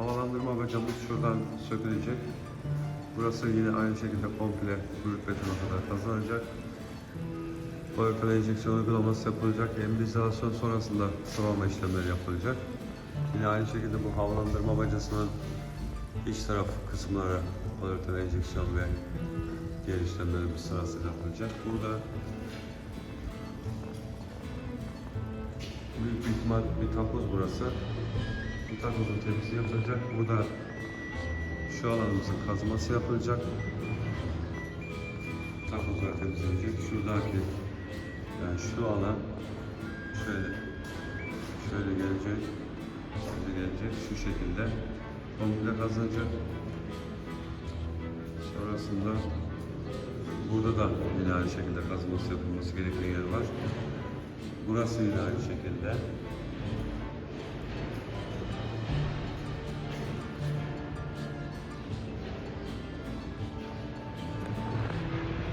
havalandırma bacamız şuradan sökülecek. Burası yine aynı şekilde komple brüt betona kadar kazanacak. Polyetelen enjeksiyon uygulaması yapılacak. Embrizalasyon sonrasında sıvama işlemleri yapılacak. Yine aynı şekilde bu havalandırma bacasının iç taraf kısımları polyetelen enjeksiyon ve diğer işlemlerimiz sırasıyla yapılacak. Burada büyük bir ihtimal bir takoz burası. Bu takozun temizliği yapılacak. Burada şu alanımızın kazması yapılacak. Takozlar temizlenecek. Şuradaki yani şu alan şöyle şöyle gelecek. Şöyle gelecek. Şu şekilde komple kazanacak. Sonrasında burada da yine aynı şekilde kazması yapılması gereken yer var. Burası yine aynı şekilde.